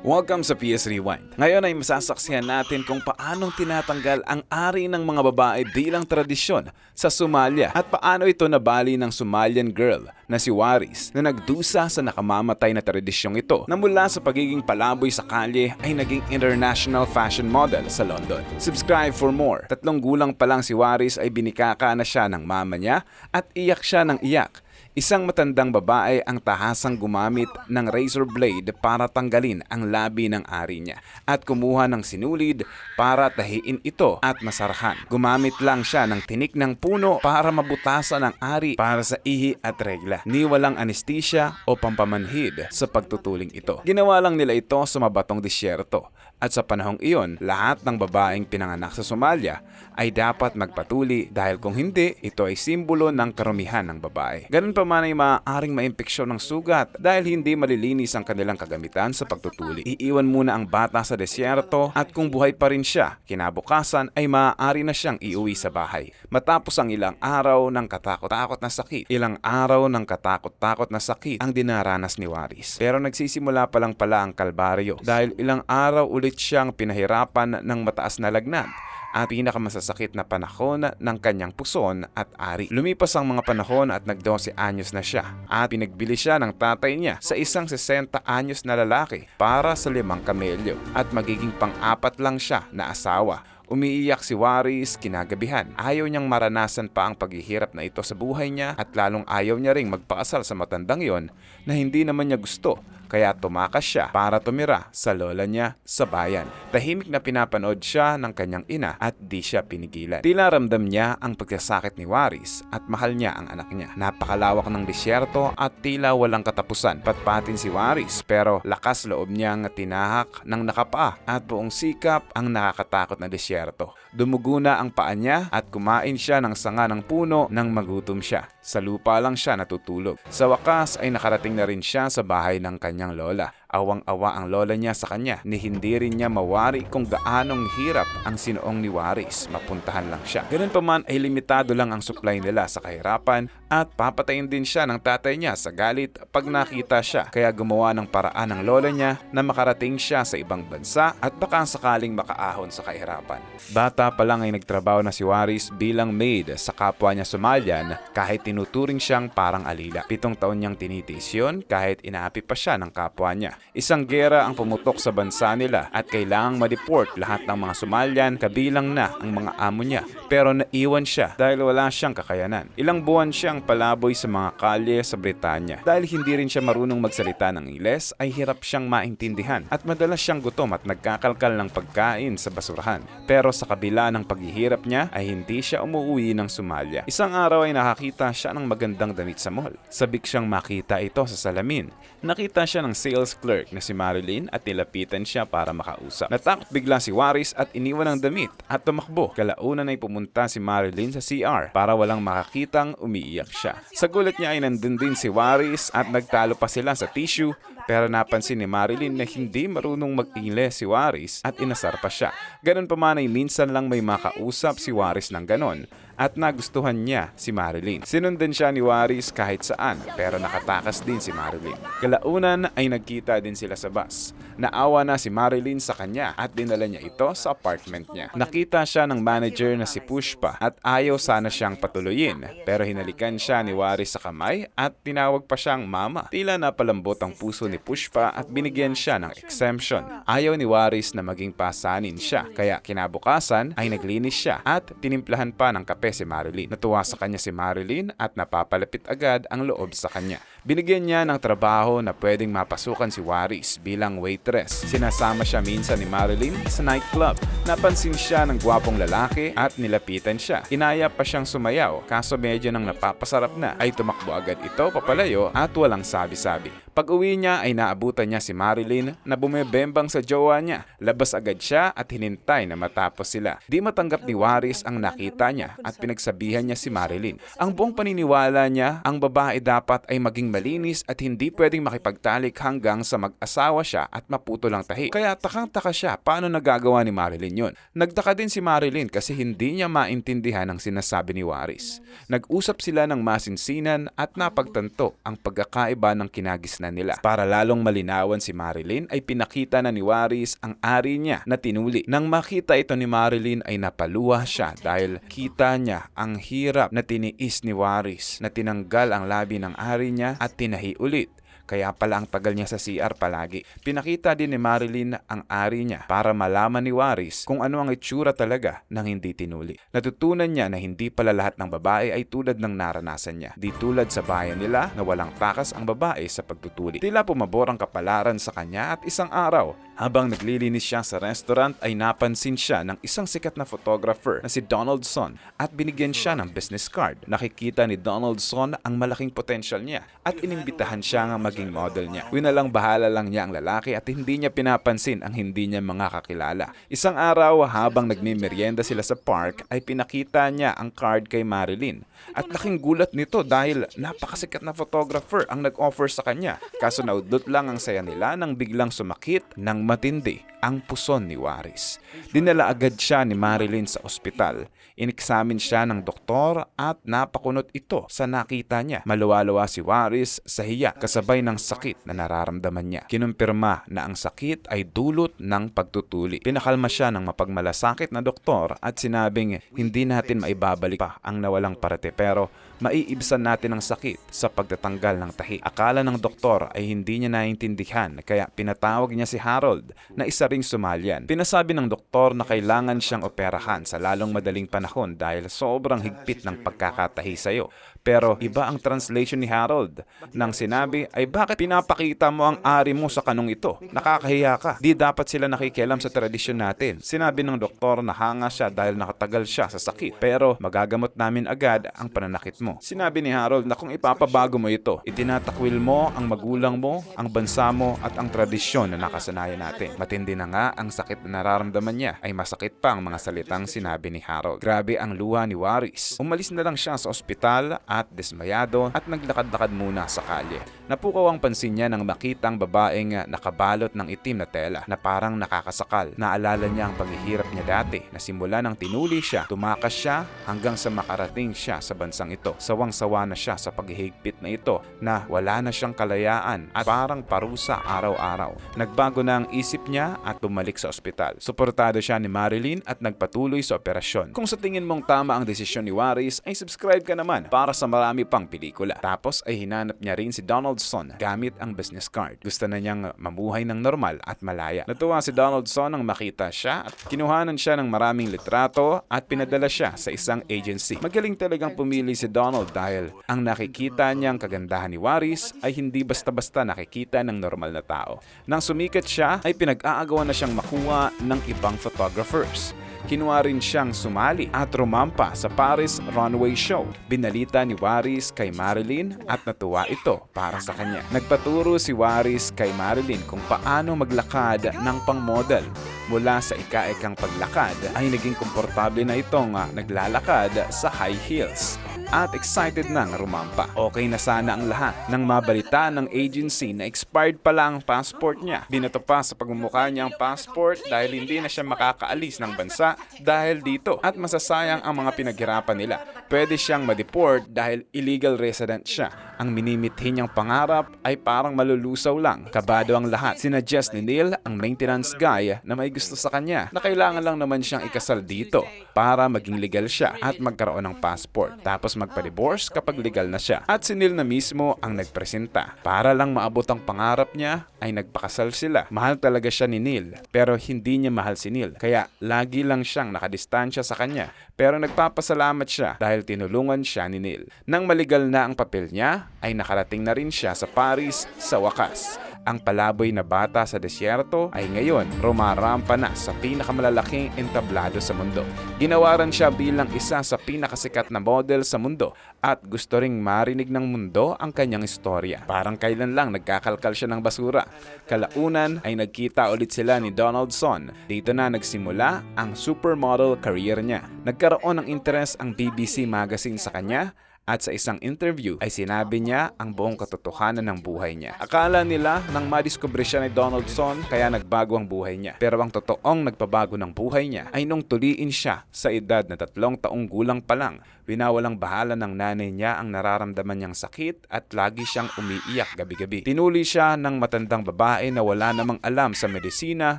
Welcome sa PS Rewind. Ngayon ay masasaksihan natin kung paanong tinatanggal ang ari ng mga babae bilang tradisyon sa Somalia at paano ito nabali ng Somalian girl na si Waris na nagdusa sa nakamamatay na tradisyong ito na mula sa pagiging palaboy sa kalye ay naging international fashion model sa London. Subscribe for more. Tatlong gulang pa lang si Waris ay binikaka na siya ng mama niya at iyak siya ng iyak. Isang matandang babae ang tahasang gumamit ng razor blade para tanggalin ang labi ng ari niya at kumuha ng sinulid para tahiin ito at masarahan. Gumamit lang siya ng tinik ng puno para mabutasan ang ari para sa ihi at regla. Ni walang anesthesia o pampamanhid sa pagtutuling ito. Ginawa lang nila ito sa mabatong disyerto at sa panahong iyon, lahat ng babaeng pinanganak sa Somalia ay dapat magpatuli dahil kung hindi, ito ay simbolo ng karumihan ng babae. Ganun pa man ay maaaring maimpeksyon ng sugat dahil hindi malilinis ang kanilang kagamitan sa pagtutuli. Iiwan muna ang bata sa desyerto at kung buhay pa rin siya, kinabukasan ay maaari na siyang iuwi sa bahay. Matapos ang ilang araw ng katakot-takot na sakit, ilang araw ng katakot-takot na sakit ang dinaranas ni Waris. Pero nagsisimula pa lang pala ang kalbaryo dahil ilang araw ulit siyang pinahirapan ng mataas na lagnat at pinakamasasakit na panahon ng kanyang puson at ari. Lumipas ang mga panahon at nag-12 anyos na siya at pinagbili siya ng tatay niya sa isang 60 anyos na lalaki para sa limang kamelyo at magiging pang-apat lang siya na asawa. Umiiyak si Waris kinagabihan. Ayaw niyang maranasan pa ang paghihirap na ito sa buhay niya at lalong ayaw niya ring magpaasal sa matandang yon na hindi naman niya gusto kaya tumakas siya para tumira sa lola niya sa bayan. Tahimik na pinapanood siya ng kanyang ina at di siya pinigilan. Tila ramdam niya ang pagkasakit ni Waris at mahal niya ang anak niya. Napakalawak ng disyerto at tila walang katapusan. Patpatin si Waris pero lakas loob niyang tinahak ng nakapaa at buong sikap ang nakakatakot na disyerto. Dumugo na ang paa niya at kumain siya ng sanga ng puno nang magutom siya. Sa lupa lang siya natutulog. Sa wakas ay nakarating na rin siya sa bahay ng kanyang lola. Awang-awa ang lola niya sa kanya ni hindi rin niya mawari kung gaanong hirap ang sinoong ni Waris. Mapuntahan lang siya. Ganun pa man ay limitado lang ang supply nila sa kahirapan at papatayin din siya ng tatay niya sa galit pag nakita siya. Kaya gumawa ng paraan ng lola niya na makarating siya sa ibang bansa at baka sakaling makaahon sa kahirapan. Bata pa lang ay nagtrabaho na si Waris bilang maid sa kapwa niya Somalian kahit tinuturing siyang parang alila. Pitong taon niyang tinitiis yun kahit inaapi pa siya ng kapwa niya. Isang gera ang pumutok sa bansa nila at kailangang ma-deport lahat ng mga Somalian kabilang na ang mga amo niya. Pero naiwan siya dahil wala siyang kakayanan. Ilang buwan siyang palaboy sa mga kalye sa Britanya. Dahil hindi rin siya marunong magsalita ng Ingles ay hirap siyang maintindihan at madalas siyang gutom at nagkakalkal ng pagkain sa basurahan. Pero sa kabila ng paghihirap niya ay hindi siya umuwi ng Somalia. Isang araw ay nakakita siya ng magandang damit sa mall. Sabik siyang makita ito sa salamin. Nakita siya ng sales clerk na si Marilyn at nilapitan siya para makausap. Natakot bigla si Waris at iniwan ang damit at tumakbo. Kalaunan ay pumunta si Marilyn sa CR para walang makakitang umiiyak siya. Sa gulat niya ay nandun din si Waris at nagtalo pa sila sa tissue pero napansin ni Marilyn na hindi marunong mag-ingles si Waris at inasar pa siya. Ganon pa man ay minsan lang may makausap si Waris ng ganon at nagustuhan niya si Marilyn. Sinundan siya ni Waris kahit saan pero nakatakas din si Marilyn. Kalaunan ay nagkita din sila sa bus. Naawa na si Marilyn sa kanya at dinala niya ito sa apartment niya. Nakita siya ng manager na si Pushpa at ayaw sana siyang patuloyin pero hinalikan siya ni Waris sa kamay at tinawag pa siyang mama. Tila napalambot ang puso ni Pushpa at binigyan siya ng exemption. Ayaw ni Waris na maging pasanin siya kaya kinabukasan ay naglinis siya at tinimplahan pa ng kape si Marilyn. Natuwa sa kanya si Marilyn at napapalapit agad ang loob sa kanya. Binigyan niya ng trabaho na pwedeng mapasukan si Waris bilang waitress. Sinasama siya minsan ni Marilyn sa nightclub. Napansin siya ng gwapong lalaki at nilapitan siya. Inaya pa siyang sumayaw kaso medyo nang napapasarap na ay tumakbo agad ito papalayo at walang sabi-sabi. Pag uwi niya ay naabutan niya si Marilyn na bumebembang sa jowa niya. Labas agad siya at hinintay na matapos sila. Di matanggap ni Waris ang nakita niya at pinagsabihan niya si Marilyn. Ang buong paniniwala niya, ang babae dapat ay maging maging malinis at hindi pwedeng makipagtalik hanggang sa mag-asawa siya at maputo lang tahi. Kaya takang-taka siya paano nagagawa ni Marilyn yun. Nagtaka din si Marilyn kasi hindi niya maintindihan ang sinasabi ni Waris. Nag-usap sila ng masinsinan at napagtanto ang pagkakaiba ng kinagisnan nila. Para lalong malinawan si Marilyn ay pinakita na ni Waris ang ari niya na tinuli. Nang makita ito ni Marilyn ay napaluha siya dahil kita niya ang hirap na tiniis ni Waris na tinanggal ang labi ng ari niya at tinahi ulit. Kaya pala ang tagal niya sa CR palagi. Pinakita din ni Marilyn ang ari niya para malaman ni Waris kung ano ang itsura talaga ng hindi tinuli. Natutunan niya na hindi pala lahat ng babae ay tulad ng naranasan niya. Di tulad sa bayan nila na walang takas ang babae sa pagtutuli. Tila pumabor ang kapalaran sa kanya at isang araw, habang naglilinis siya sa restaurant ay napansin siya ng isang sikat na photographer na si Donaldson at binigyan siya ng business card. Nakikita ni Donaldson ang malaking potential niya at inimbitahan siya nga maging model niya. Winalang bahala lang niya ang lalaki at hindi niya pinapansin ang hindi niya mga kakilala. Isang araw habang nagmimerienda sila sa park ay pinakita niya ang card kay Marilyn. At laking gulat nito dahil napakasikat na photographer ang nag-offer sa kanya. Kaso naudlot lang ang saya nila nang biglang sumakit ng matindi ang puson ni Waris. Dinala agad siya ni Marilyn sa ospital. Ineksamin siya ng doktor at napakunot ito sa nakita niya. Maluwalawa si Waris sa hiya kasabay ng sakit na nararamdaman niya. Kinumpirma na ang sakit ay dulot ng pagtutuli. Pinakalma siya ng mapagmalasakit na doktor at sinabing hindi natin maibabalik pa ang nawalang parate pero maiibsan natin ang sakit sa pagtatanggal ng tahi. Akala ng doktor ay hindi niya naintindihan kaya pinatawag niya si Harold na isa ring Somalian. Pinasabi ng doktor na kailangan siyang operahan sa lalong madaling panahon dahil sobrang higpit ng pagkakatahi sa'yo. Pero iba ang translation ni Harold. Nang sinabi ay bakit pinapakita mo ang ari mo sa kanong ito? Nakakahiya ka. Di dapat sila nakikialam sa tradisyon natin. Sinabi ng doktor na hanga siya dahil nakatagal siya sa sakit. Pero magagamot namin agad ang pananakit mo. Sinabi ni Harold na kung ipapabago mo ito, itinatakwil mo ang magulang mo, ang bansa mo at ang tradisyon na nakasanayan natin. Matindi na nga ang sakit na nararamdaman niya ay masakit pa ang mga salitang sinabi ni Harold. Grabe ang luha ni Waris. Umalis na lang siya sa ospital at dismayado at naglakad-lakad muna sa kalye. Napukaw ang pansin niya nang makita ang babaeng nakabalot ng itim na tela na parang nakakasakal. Naalala niya ang paghihirap niya dati na simula nang tinuli siya, tumakas siya hanggang sa makarating siya sa bansang ito. Sawang-sawa na siya sa paghihigpit na ito na wala na siyang kalayaan at parang parusa araw-araw. Nagbago na ang isip niya at bumalik sa ospital. Suportado siya ni Marilyn at nagpatuloy sa operasyon. Kung sa tingin mong tama ang desisyon ni Waris, ay subscribe ka naman para sa marami pang pelikula. Tapos ay hinanap niya rin si Donaldson gamit ang business card. Gusto na niyang mamuhay ng normal at malaya. Natuwa si Donaldson nang makita siya at kinuhanan siya ng maraming litrato at pinadala siya sa isang agency. Magaling talagang pumili si Donald dahil ang nakikita niyang kagandahan ni Waris ay hindi basta-basta nakikita ng normal na tao. Nang sumikat siya ay pinag-aagawan na siyang makuha ng ibang photographers. Kinuha rin siyang sumali at rumampa sa Paris Runway Show. Binalita ni Waris kay Marilyn at natuwa ito para sa kanya. Nagpaturo si Waris kay Marilyn kung paano maglakad ng pang-model. Mula sa ika-ikang paglakad ay naging komportable na itong ah, naglalakad sa high heels at excited nang rumampa. Okay na sana ang lahat nang mabalita ng agency na expired pala ang passport niya. Binato pa sa pagmumukha niya ang passport dahil hindi na siya makakaalis ng bansa dahil dito at masasayang ang mga pinaghirapan nila. Pwede siyang ma-deport dahil illegal resident siya. Ang minimithi niyang pangarap ay parang malulusaw lang. Kabado ang lahat. Sinuggest ni Neil, ang maintenance guy, na may gusto sa kanya na kailangan lang naman siyang ikasal dito para maging legal siya at magkaroon ng passport. Tapos magpa-divorce kapag legal na siya. At si Neil na mismo ang nagpresenta. Para lang maabot ang pangarap niya ay nagpakasal sila. Mahal talaga siya ni Neil pero hindi niya mahal si Neil. Kaya lagi lang siyang nakadistansya sa kanya. Pero nagpapasalamat siya dahil tinulungan siya ni Neil. Nang maligal na ang papel niya ay nakarating na rin siya sa Paris sa wakas. Ang palaboy na bata sa desierto ay ngayon rumarampa na sa pinakamalalaking entablado sa mundo. Ginawaran siya bilang isa sa pinakasikat na model sa mundo at gusto ring marinig ng mundo ang kanyang istorya. Parang kailan lang nagkakalkal siya ng basura. Kalaunan ay nagkita ulit sila ni Donaldson. Dito na nagsimula ang supermodel career niya. Nagkaroon ng interes ang BBC magazine sa kanya At sa isang interview ay sinabi niya ang buong katotohanan ng buhay niya. Akala nila nang madiskubre siya ni Donaldson kaya nagbago ang buhay niya. Pero ang totoong nagpabago ng buhay niya ay nung tuliin siya sa edad na tatlong taong gulang pa lang. Winawalang bahala ng nanay niya ang nararamdaman niyang sakit at lagi siyang umiiyak gabi-gabi. Tinuli siya ng matandang babae na wala namang alam sa medisina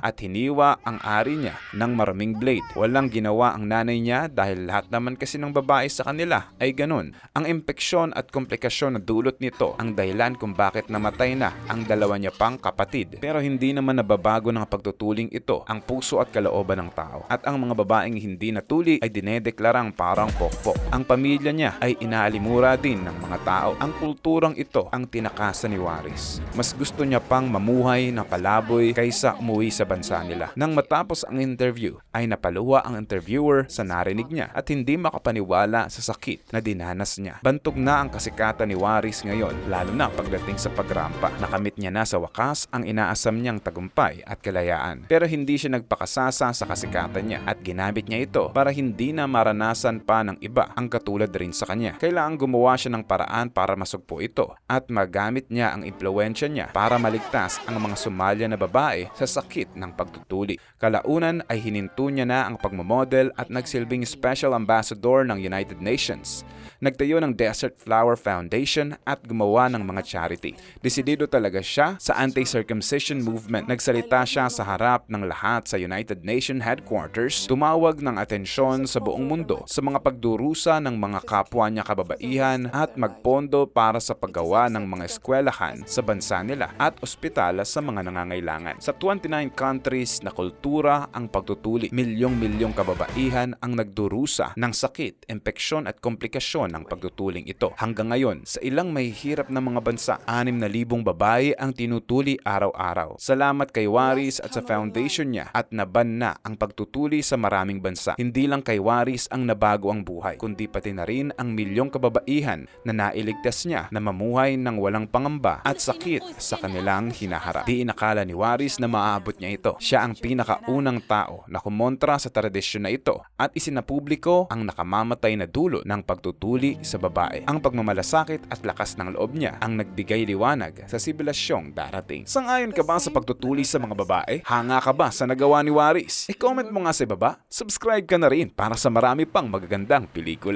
at hiniwa ang ari niya ng maraming blade. Walang ginawa ang nanay niya dahil lahat naman kasi ng babae sa kanila ay ganun. Ang impeksyon at komplikasyon na dulot nito ang dahilan kung bakit namatay na ang dalawa niya pang kapatid. Pero hindi naman nababago ng pagtutuling ito ang puso at kalooban ng tao. At ang mga babaeng hindi natuli ay dinedeklarang parang pokpok. Ang pamilya niya ay inaalimura din ng mga tao. Ang kulturang ito ang tinakasan ni Waris. Mas gusto niya pang mamuhay ng palaboy kaysa umuwi sa bansa nila. Nang matapos ang interview ay napaluwa ang interviewer sa narinig niya at hindi makapaniwala sa sakit na dinanas niya. Bantog na ang kasikatan ni Waris ngayon lalo na pagdating sa pagrampa. Nakamit niya na sa wakas ang inaasam niyang tagumpay at kalayaan. Pero hindi siya nagpakasasa sa kasikatan niya at ginamit niya ito para hindi na maranasan pa ng iba ang katulad rin sa kanya. Kailangan gumawa siya ng paraan para masugpo ito at magamit niya ang impluensya niya para maligtas ang mga Somalia na babae sa sakit ng pagtutuli. Kalaunan ay hininto niya na ang pagmamodel at nagsilbing special ambassador ng United Nations. Nagtayo ng Desert Flower Foundation at gumawa ng mga charity. Desidido talaga siya sa anti-circumcision movement. Nagsalita siya sa harap ng lahat sa United Nation headquarters, tumawag ng atensyon sa buong mundo sa mga pagdurusa ng mga kapwa niya kababaihan at magpondo para sa paggawa ng mga eskwelahan sa bansa nila at ospital sa mga nangangailangan. Sa 29 countries na kultura ang pagtutuli, milyong-milyong kababaihan ang nagdurusa ng sakit, impeksyon at komplikasyon ng pagtutuling ito. Hanggang ngayon, sa ilang may hirap na mga bansa, 6,000 babae ang tinutuli araw-araw. Salamat kay Waris at sa foundation niya at naban na ang pagtutuli sa maraming bansa. Hindi lang kay Waris ang nabago ang buhay, kundi pati na rin ang milyong kababaihan na nailigtas niya na mamuhay ng walang pangamba at sakit sa kanilang hinaharap. Di inakala ni Waris na maaabot niya ito. Siya ang pinakaunang tao na kumontra sa tradisyon na ito at isinapubliko ang nakamamatay na dulo ng pagtutuli sa babae. Ang pagmamalasakit at lakas ng loob niya ang nagbigay liwanag sa sibilasyong darating. Sangayon ka ba sa pagtutuli sa mga babae? Hanga ka ba sa nagawa ni Waris? I-comment mo nga sa baba. Subscribe ka na rin para sa marami pang magagandang pelikula.